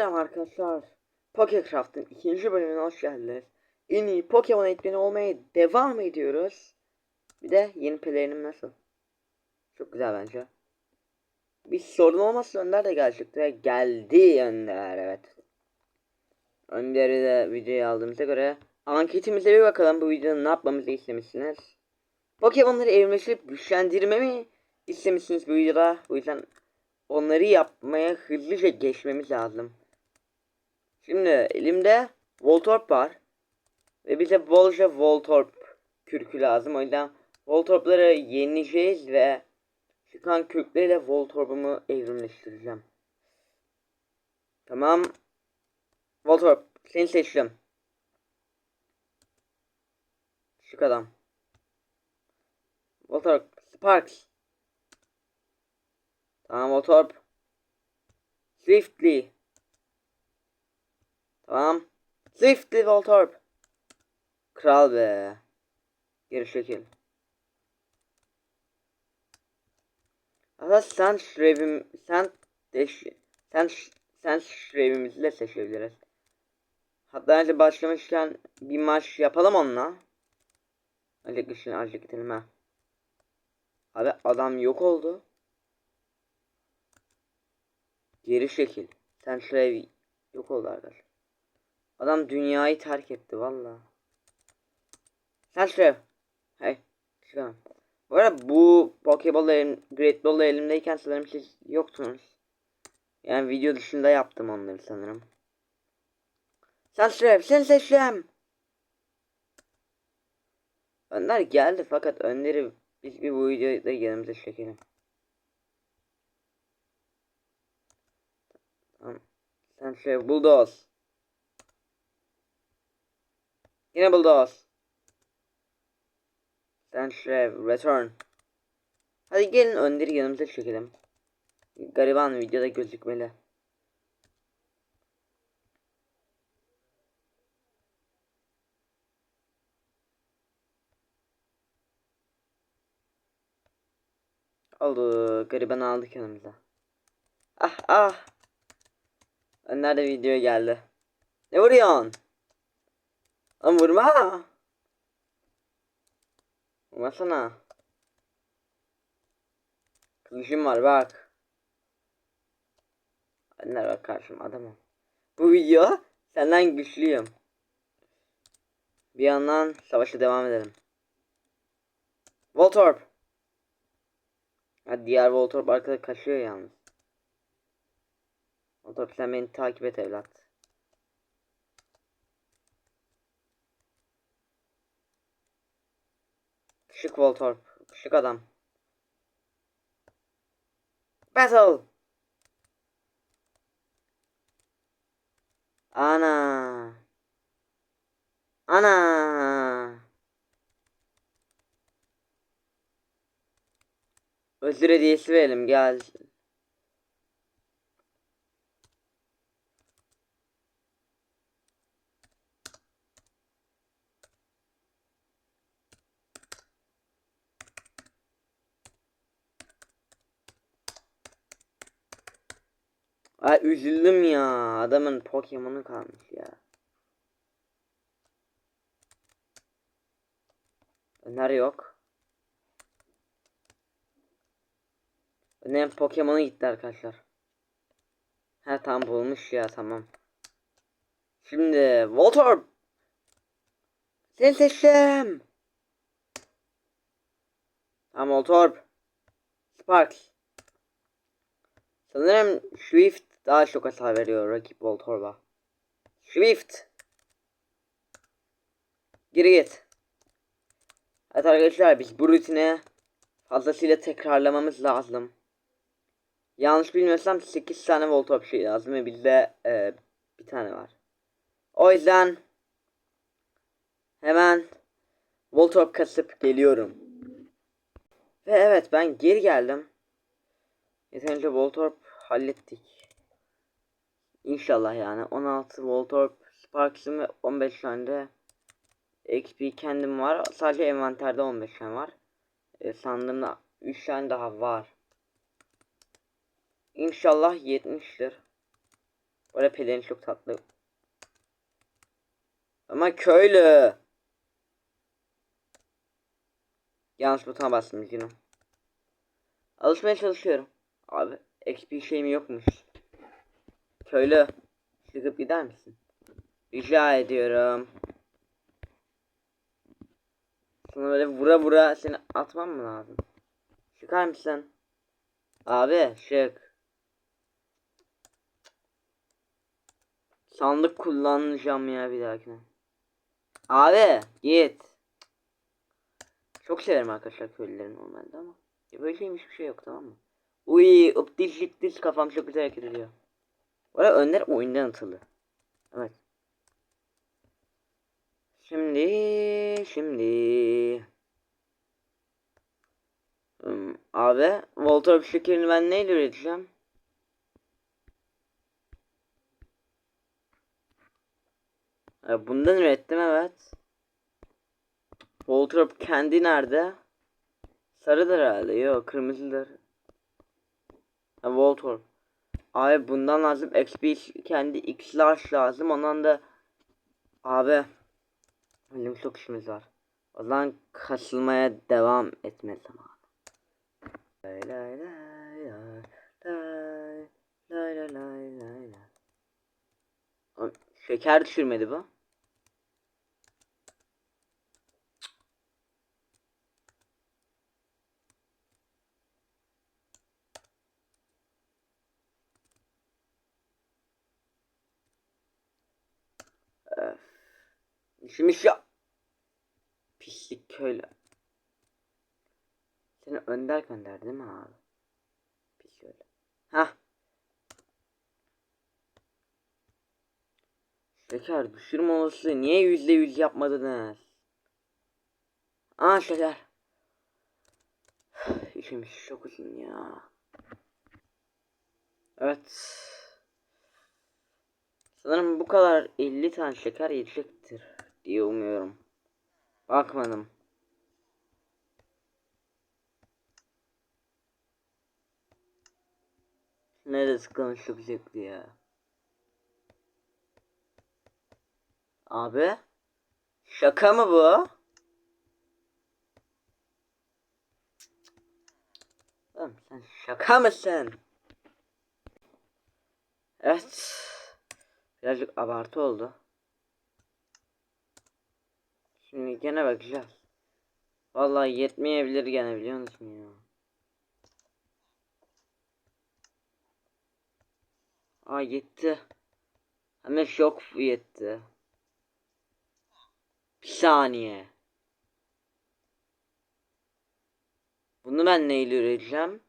Merhaba arkadaşlar. Pokécraft'ın ikinci bölümüne hoş geldiniz. En iyi Pokemon eğitmeni olmaya devam ediyoruz. Bir de yeni pelerinim nasıl? Çok güzel bence. Bir sorun olmazsa Önder de gelecekti. ve Geldi Önder evet. Önder'i de videoya aldığımıza göre anketimize bir bakalım bu videonun ne yapmamızı istemişsiniz. Pokemon'ları evrimleştirip güçlendirme mi istemişsiniz bu videoda? O yüzden onları yapmaya hızlıca geçmemiz lazım. Şimdi elimde Voltorb var. Ve bize bolca Voltorb kürkü lazım. O yüzden Voltorb'ları yenileyeceğiz ve çıkan kürkleriyle Voltorb'umu evrimleştireceğim. Tamam. Voltorb seni seçtim. Şık adam. Voltorb Sparks. Tamam Voltorb. Swiftly. Tamam. Swiftly Voltorb. Kral be. Geri çekil. Aslında sen şrevim sen de sen sen şrevimizi de seçebiliriz. Hatta önce başlamışken bir maç yapalım onunla. Azıcık işini azıcık gidelim ha. Abi adam yok oldu. Geri şekil. Sen şuraya yok oldu arkadaş. Adam dünyayı terk etti valla. Sen şuraya. Hey. Çıkalım. Bu arada bu Pokeball'la elim, Great Ball'la elimdeyken sanırım siz yoktunuz. Yani video dışında yaptım onları sanırım. Şuraya. Sen seçeceğim. Önder geldi fakat Önder'i biz bir bu videoda yanımıza çekelim. Tamam. Sen şey bulldoze. Yine bulldoze. Sen return. Hadi gelin Önder'i yanımıza çekelim. Gariban videoda gözükmeli. Oldu. Gariban aldık yanımıza. Ah ah. Önder de videoya geldi. Ne vuruyorsun? Lan vurma. Vurmasana. Kılıcım var bak. Önder bak karşıma adamım. Bu video senden güçlüyüm. Bir yandan savaşa devam edelim. Voltorb. Ha, diğer Voltorb arkada kaçıyor yalnız. Voltorb sen beni takip et evlat. Şık Voltorb. Şık adam. Battle. Ana. Ana. Özür hediyesi gel. Ay üzüldüm ya. Adamın Pokemon'u kalmış ya. Öner yok. Öner Pokemon'a gitti arkadaşlar. Ha tam bulmuş ya tamam. Şimdi Voltorb. Seni seçtim. Tamam Voltorb. Sparks. Sanırım Swift daha çok hasar veriyor rakip Voltorb'a. Swift. Geri git. Evet arkadaşlar biz bu rutine fazlasıyla tekrarlamamız lazım. Yanlış bilmiyorsam 8 tane Voltorb şey lazım ve bizde e, bir tane var. O yüzden hemen Voltorb kasıp geliyorum. Ve evet ben geri geldim. Yeterince Voltorb hallettik. İnşallah yani 16 Voltorb Sparks'ım ve 15 tane de XP kendim var. Sadece envanterde 15 tane var. E, sandığımda 3 tane daha var. İnşallah 70'tir. Bu arada pelerin çok tatlı. Ama köylü. Yanlış butona bastım yine. Alışmaya çalışıyorum. Abi XP şeyim yokmuş. Köylü. Çıkıp gider misin? Rica ediyorum. Sana böyle vura vura seni atmam mı lazım? Çıkar mısın? Abi çık. Sandık kullanacağım ya bir dahakine. Abi git. Çok severim arkadaşlar köylüleri normalde ama. Böyle şeymiş bir şey yok tamam mı? Uy ıptis jittis kafam çok güzel hareket ediyor. Bu arada Önder oyundan atıldı. Evet. Şimdi şimdi Hmm, abi Voltor şekerini ben neyle üreteceğim? E, bundan ürettim evet. Voltor kendi nerede? Sarıdır herhalde. Yok kırmızıdır. Ha, Voltor. Abi bundan lazım. XP kendi X lazım. Ondan da abi bizim çok işimiz var. O zaman kasılmaya devam etme zamanı. Şeker düşürmedi bu. İşimiz ya. Pislik köylü. Seni önder gönder değil mi abi? Pis köylü. Hah. Şeker düşürme olası niye yüzde yüz yapmadınız? Aa şeker. İşimiz çok uzun ya. Evet. Sanırım bu kadar 50 tane şeker yiyecektir diye umuyorum. Bakmadım. Neresi konuşup zevkli ya. Abi. Şaka mı bu? Oğlum sen şaka mısın? Evet. Birazcık abartı oldu. Şimdi gene bakacağız. Vallahi yetmeyebilir gene biliyor musun ya? Aa yetti. Hemen şok yetti. Bir saniye. Bunu ben neyle üreteceğim?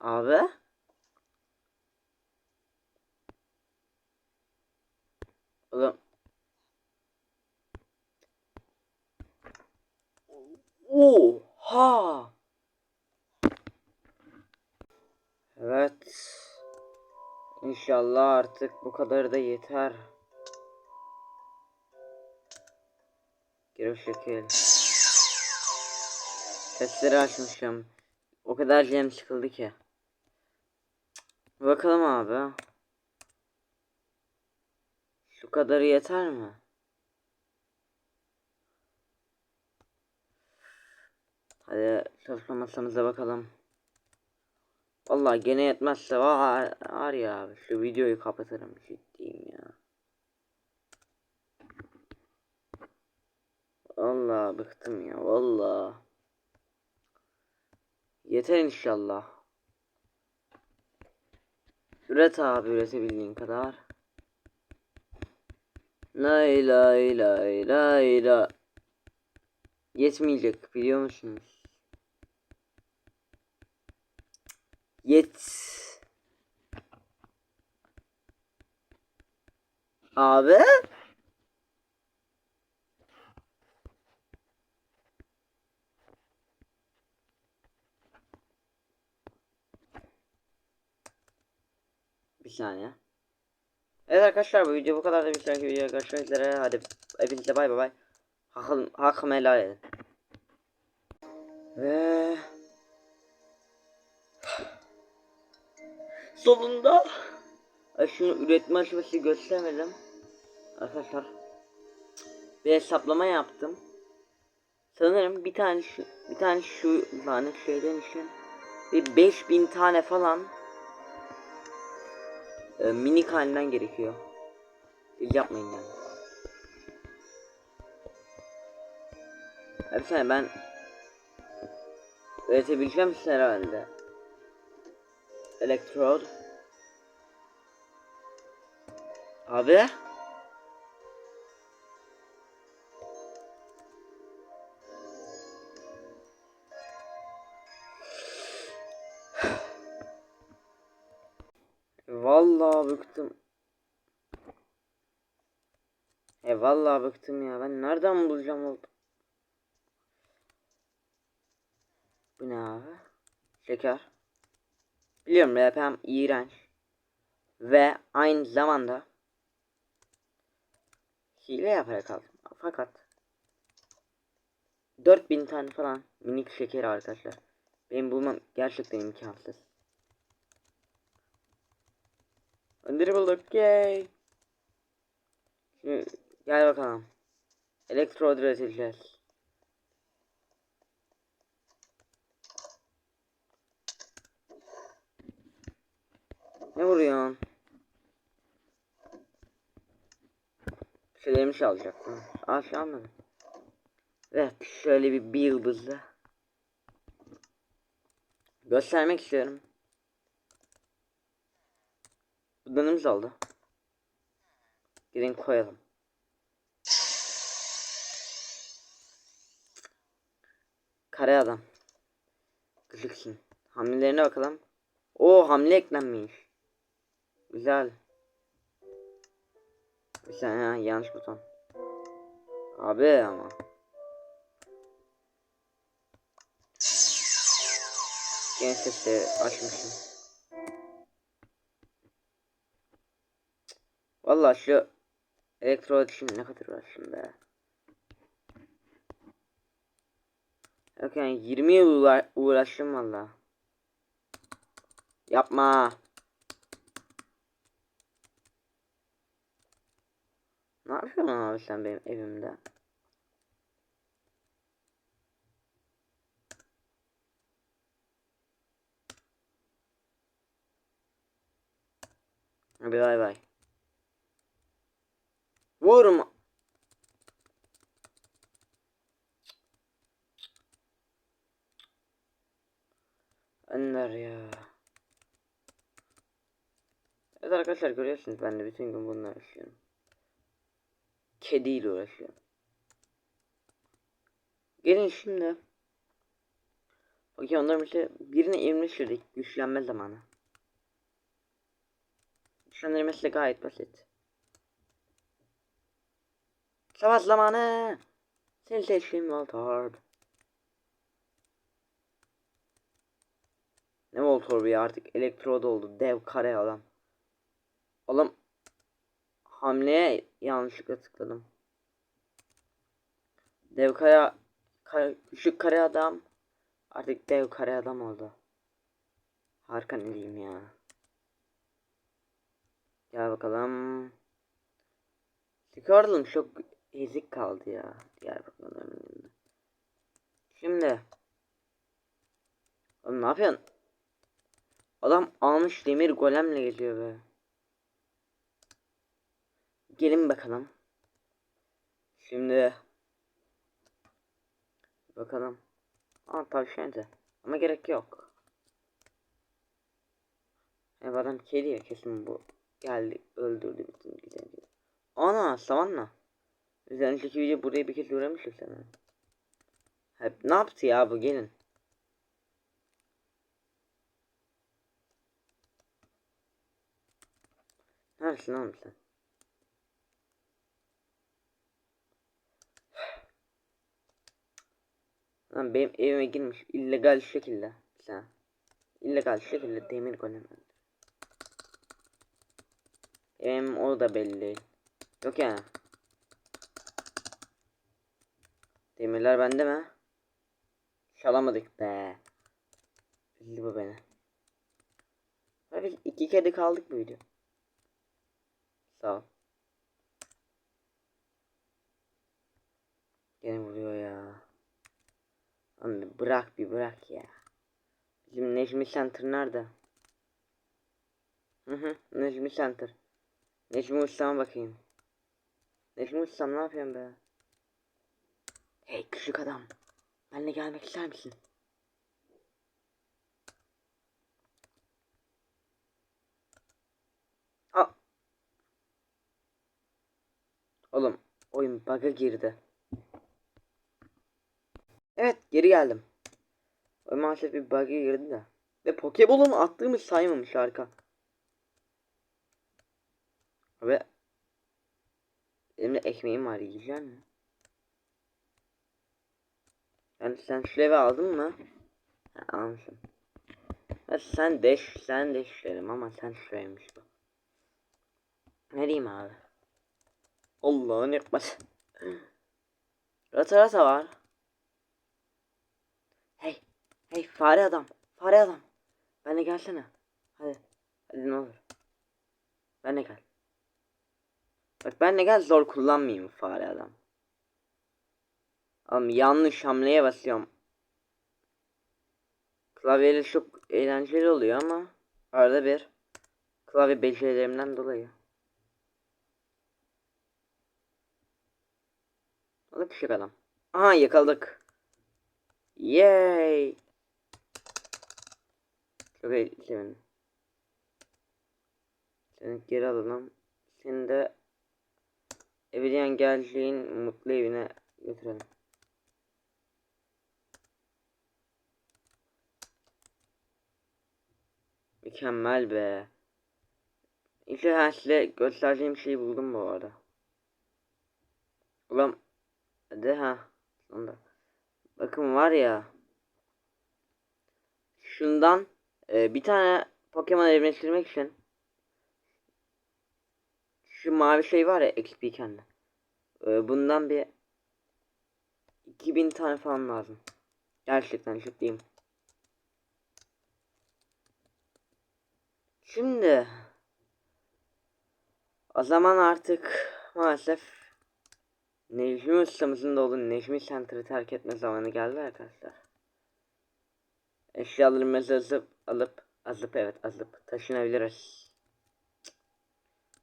Abi? Oğlum. Oha! Evet. İnşallah artık bu kadar da yeter. Geri şekil. Testleri açmışım. O kadar gem çıkıldı ki. Bakalım abi. Şu kadarı yeter mi? Hadi çalışma masamıza bakalım. Vallahi gene yetmezse var, var ya şu videoyu kapatırım ciddiyim ya. Vallahi bıktım ya vallahi. Yeter inşallah. Üret abi üretebildiğin kadar. Lay lay lay lay lay. Yetmeyecek biliyor musunuz? Yet. Abi? Bir saniye. Evet arkadaşlar bu video bu kadar da bir sonraki videoda görüşmek üzere. Hadi hepinize bay bay. Hakkım, hakkımı helal edin. Ve sonunda Şunu üretme aşaması göstermedim. Arkadaşlar. Bir hesaplama yaptım. Sanırım bir tane şu bir tane şu lanet şeyden için bir 5000 tane falan e, minik halinden gerekiyor. Yapmayın yani. Saniye ben üretebileceğim herhalde. Elektrod. Abi. Vallahi bıktım. E vallahi bıktım ya. Ben nereden bulacağım o? Bu ne abi? Şeker. Biliyorum RPM iğrenç. Ve aynı zamanda hile yaparak aldım. Fakat 4000 tane falan minik şeker arkadaşlar. Benim bulmam gerçekten imkansız. Underbulluk yay. Şimdi gel bakalım. Elektrod üreteceğiz. Ne vuruyorsun? Şeylerimi çalacaktım. Aa çalmadım. Evet şöyle bir, bir yıldızlı. Göstermek istiyorum. Budanımız oldu. Gidin koyalım. Kare adam. Gıcıksın. Hamlelerine bakalım. O hamle eklenmiş. Güzel. Bir saniye yanlış buton. Abi ama. Genç sesi açmışım. Vallahi şu elektro için ne kadar uğraştım be. Yok yani 20 yıl uğra uğraştım valla. Yapma. Ne yapıyorsun abi sen benim evimde? Hadi bay bay. Vurma. Ender ya. Evet arkadaşlar görüyorsunuz ben de bütün gün bununla uğraşıyorum. Kediyle uğraşıyorum. Gelin şimdi. Okey onların işte birini evrimleştirdik. Güçlenme zamanı. Güçlendirmesi de gayet basit. Savaş zamanı. Seni seçtim Voltorb. Ne Voltorb ya artık elektrod oldu. Dev kare adam. Oğlum hamleye yanlışlıkla tıkladım. Dev kare, kare küçük kare adam artık dev kare adam oldu. Harika ne diyeyim ya. Gel bakalım. Squirtle'ım çok ezik kaldı ya. Diğer bakalım. Şimdi. Oğlum ne yapıyorsun? Adam almış demir golemle geziyor be. Gelin bakalım. Şimdi. Bakalım. Aa tavşan da. Ama gerek yok. Ev adam kedi ya kesin bu. Geldi öldürdü bütün güzelce. Ana savanna. Biz önceki video buraya bir kez uğramıştık sana. Hep ne yaptı ya bu gelin. Neredesin oğlum sen? Lan benim evime girmiş illegal şekilde. Sen. illegal şekilde demir golem. Evim o da belli. Yok yani. Demirler bende mi? Çalamadık be. Üzüldü bu beni. Abi iki kedi kaldık bu. Sağ ol. Gene vuruyor ya. Anne bırak bir bırak ya. Bizim Necmi Center nerede? Hı hı Necmi Center. Necmi Usta'ma bakayım. Necmi Usta'm ne yapıyorsun be? Hey küçük adam. Benimle gelmek ister misin? Aa. Oğlum oyun bug'a girdi. Evet geri geldim. Maalesef bir bug'a girdi de. Ve Pokeball'un attığımı saymamış harika. Ve elimde ekmeğim var yiyeceğim mi? Yani sen şu evi aldın mı? Ha, almışsın. Ha, sen deş, sen deş derim ama sen şuraymış bu. Ne diyeyim abi? Allah'ın ekmez. Rata rata var. Hey, fare adam, fare adam. Benle gelsene. Hadi, hadi ne olur. Benle gel. Bak benle gel zor kullanmayayım fare adam. Oğlum yanlış hamleye basıyorum. Klavyeyle çok eğlenceli oluyor ama arada bir klavye becerilerimden dolayı. Alıp küçük adam. Aha yakaladık. Yay. Çok sevindim. Seni geri alalım. Seni de ebediyen geleceğin mutlu evine götürelim. Mükemmel be. İşte ben size göstereceğim şeyi buldum bu arada. Ulan hadi ha. Bakın var ya. Şundan e, bir tane Pokemon evrimleştirmek için şu mavi şey var ya XP kendi. E, bundan bir 2000 tane falan lazım. Gerçekten ciddiyim. Şimdi o zaman artık maalesef Necmi ustamızın da olduğu Necmi Center'ı terk etme zamanı geldi arkadaşlar. Eşyalarımızı alıp azıp evet azıp taşınabiliriz.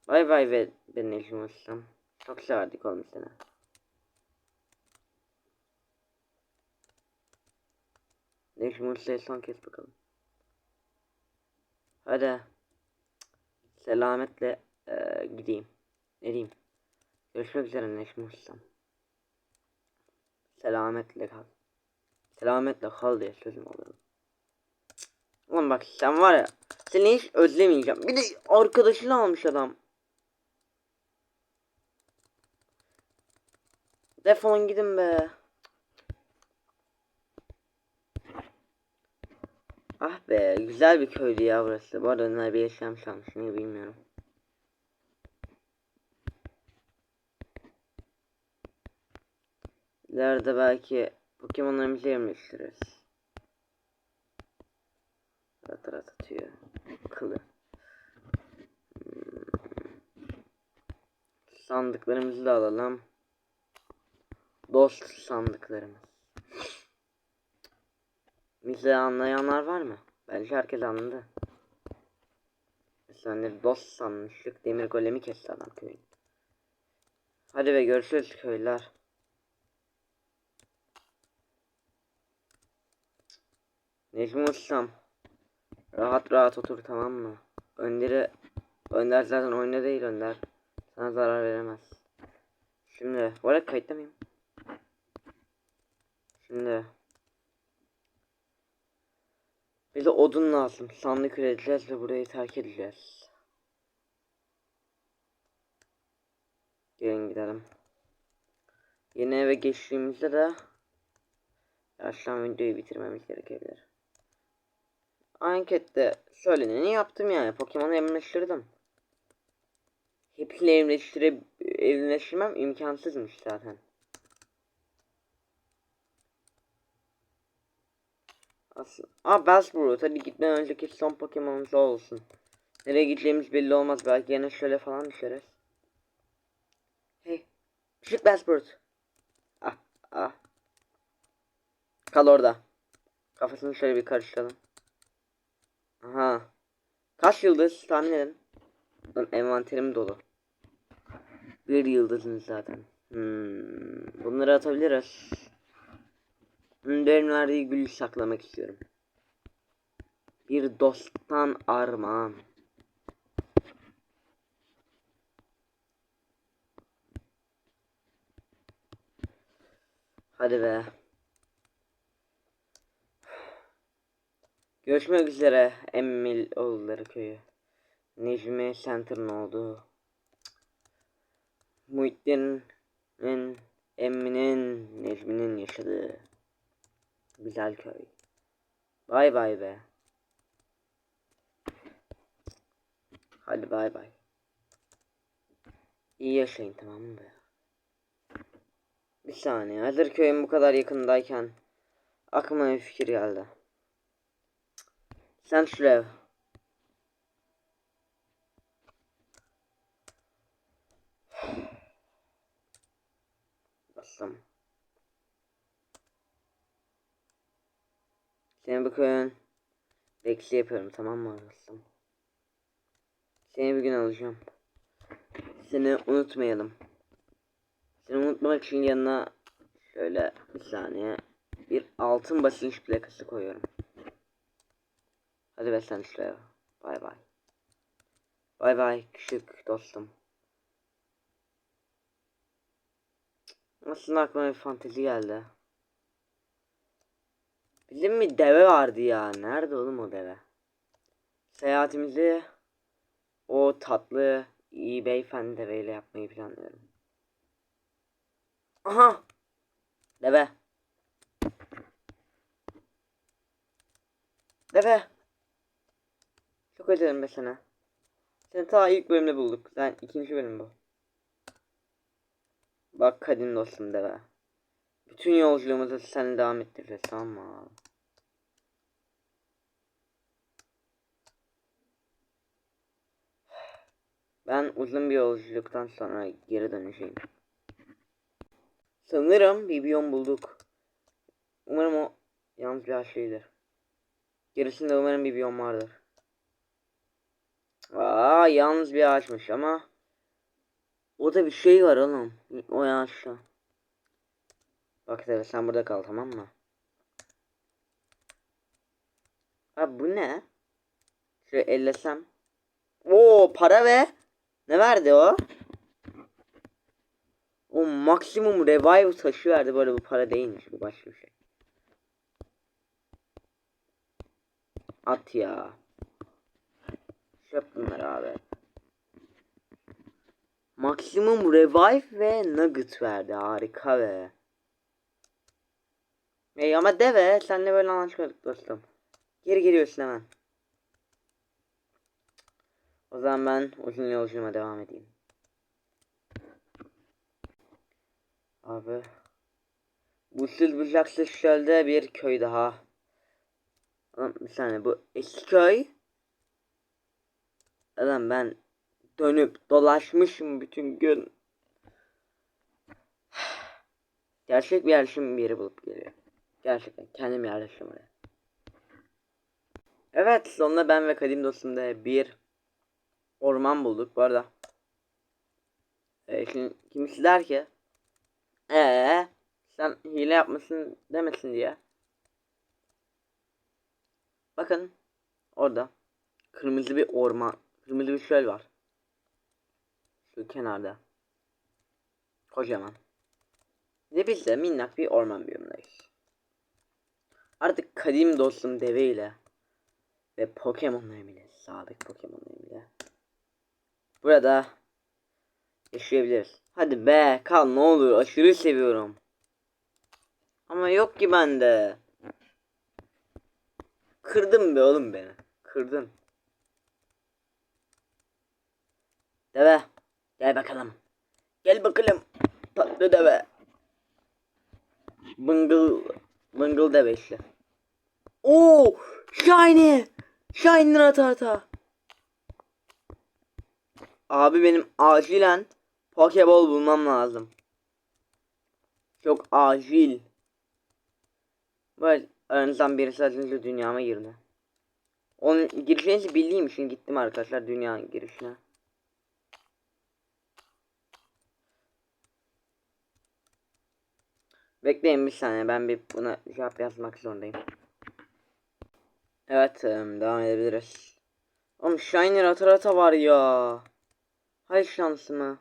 Bay bay ve ben Necmi ustam. Çok severdik oğlum seni. Necmi ustaya son kez bakalım. Hadi. Selametle e, gideyim. Ne diyeyim? Görüşmek üzere Neşmi Ustam. Selametle kal. Selametle kal diye sözüm alıyorum. Ulan bak sen var ya. Seni hiç özlemeyeceğim. Bir de arkadaşını almış adam. Defolun gidin be. Ah be güzel bir köydü ya burası. Bu arada onlar bir yaşamış almış niye bilmiyorum. İleride belki Pokemon'larımızı yerleştiririz. Rat rat atıyor. Kılı. Hmm. Sandıklarımızı da alalım. Dost sandıklarımız. Bizi anlayanlar var mı? Bence herkes anladı. Mesela dost sanmıştık. Demir golemi kesti adam köyün. Hadi ve görüşürüz köyler. Necmi Ustam. Rahat rahat otur tamam mı? Önder'i Önder zaten oyunda değil Önder. Sana zarar veremez. Şimdi bu arada kayıtta mıyım? Şimdi bize odun lazım. Sandık üreteceğiz ve burayı terk edeceğiz. Gelin gidelim. Yeni eve geçtiğimizde de Yaşlan videoyu bitirmemiz gerekebilir. Ankette söyleneni yaptım yani. Pokemon'u evrimleştirdim. Hepsini evrimleştire evrimleştirmem imkansızmış zaten. Aslında. Aa Bellsboro hadi gitmeden önceki son Pokemon'umuz olsun. Nereye gideceğimiz belli olmaz. Belki yine şöyle falan düşeriz. Hey. Küçük Besport. Ah ah. Kal orada. Kafasını şöyle bir karıştıralım. Aha. Kaç yıldız tahmin edin. Lan envanterim dolu. Bir yıldızın zaten. Hmm, bunları atabiliriz. Önderin verdiği gülü saklamak istiyorum. Bir dosttan armağan. Hadi be. Görüşmek üzere Emmil oğulları köyü. Necmi Center'ın olduğu. Muhittin'in, Emmi'nin, Necmi'nin yaşadığı güzel köy. Bay bay be. Hadi bay bay. İyi yaşayın tamam mı be? Bir saniye. Hazır köyün bu kadar yakındayken aklıma bir fikir geldi. Sen şuraya. Bastım. Seni bu köyün bekçi yapıyorum tamam mı Bastım. Seni bir gün alacağım. Seni unutmayalım. Seni unutmak için yanına şöyle bir saniye bir altın basınç plakası koyuyorum. Hadi be sen şuraya. Bay bay. Bay bay küçük dostum. Aslında aklıma bir fantezi geldi. Bizim bir deve vardı ya. Nerede oğlum o deve? Seyahatimizi o tatlı iyi beyefendi deveyle yapmayı planlıyorum. Aha! Deve. Deve. Çok özledim be sana. Seni ta ilk bölümde bulduk. Sen ikinci bölüm bu. Bak kadim dostum deve. Bütün yolculuğumuzu sen devam ettireceğiz tamam? Ben uzun bir yolculuktan sonra geri döneceğim. Sanırım bir bulduk. Umarım o yalnız bir şeydir. Gerisinde umarım bir biyom vardır. Aa yalnız bir ağaçmış ama o da bir şey var oğlum. O ağaçta. Bak tabi sen burada kal tamam mı? Abi bu ne? Şöyle ellesem. Oo para ve ne verdi o? O maksimum revive taşı verdi böyle bu para değilmiş bu başka bir şey. At ya. Çöp bunlar abi. Maksimum revive ve nugget verdi harika be. Ey ama deve senle böyle anlaşmadık dostum. Geri geliyorsun hemen. O zaman ben uzun yolculuğuma devam edeyim. Abi. Busuz bucaksız çölde bir köy daha. Bir saniye bu eski köy. Adam ben dönüp dolaşmışım bütün gün. Gerçek bir yerleşim yeri bulup geliyor. Gerçekten kendim yerleşim oraya. Evet sonunda ben ve kadim dostum da bir orman bulduk bu arada. Ee, şimdi kimisi der ki ee, sen hile yapmasın demesin diye. Bakın orada kırmızı bir orman, kırmızı bir şöl var. Şu kenarda. Kocaman. Ve biz de minnak bir orman biyomundayız. Artık kadim dostum deve ile ve Pokemon'larım ile, sadık Pokemon'larım ile burada yaşayabiliriz. Hadi be kal ne olur aşırı seviyorum. Ama yok ki bende. Kırdın be oğlum beni. Kırdın. Deve. Gel bakalım. Gel bakalım. Tatlı deve. Bıngıl. Bıngıl deve işte. Oo! Shiny! Shiny ata ata. Abi benim acilen Pokeball bulmam lazım. Çok acil. Böyle aranızdan birisi az önce dünyama girdi. Onun girişini bildiğim için gittim arkadaşlar dünya girişine. Bekleyin bir saniye ben bir buna cevap yazmak zorundayım. Evet devam edebiliriz. Oğlum Shiner Atarata var ya. Hay şansıma.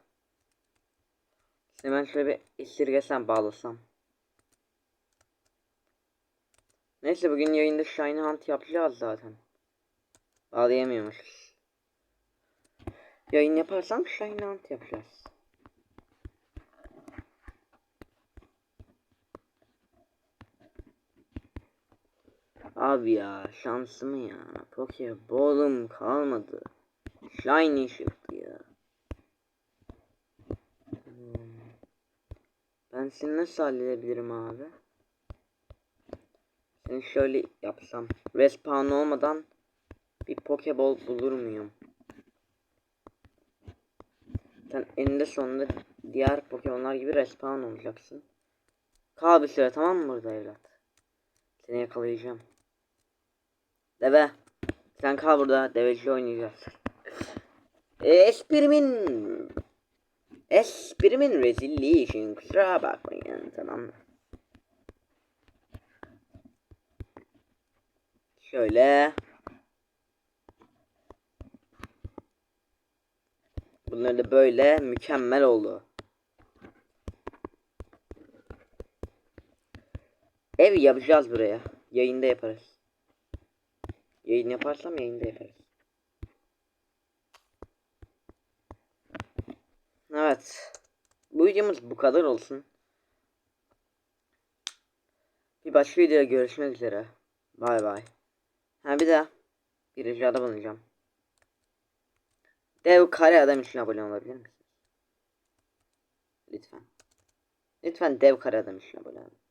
Hemen şöyle bir esirgesem bağlasam. Neyse bugün yayında Shiny Hunt yapacağız zaten. Bağlayamıyormuşuz. Yayın yaparsam Shiny Hunt yapacağız. Abi ya şansımı ya. Pokeball'um kalmadı. Shiny çıktı ya. Ben seni nasıl halledebilirim abi? Seni şöyle yapsam. Respawn olmadan bir Pokeball bulur muyum? Sen eninde sonunda diğer Pokemon'lar gibi respawn olacaksın. Kal bir süre tamam mı burada evlat? Seni yakalayacağım. Deve. Sen kal burada. Deveci oynayacağız. Esprimin esprimin rezilliği için kusura bakmayın tamam mı? Şöyle. Bunları da böyle mükemmel oldu. Ev yapacağız buraya. Yayında yaparız. Yayın yaparsam yayında yaparız. Evet. Bu videomuz bu kadar olsun. Bir başka videoda görüşmek üzere. Bay bay. Ha bir daha bir ricada bulunacağım. Dev kare adam için abone olabilir misiniz? Lütfen. Lütfen dev kare adam için abone olun.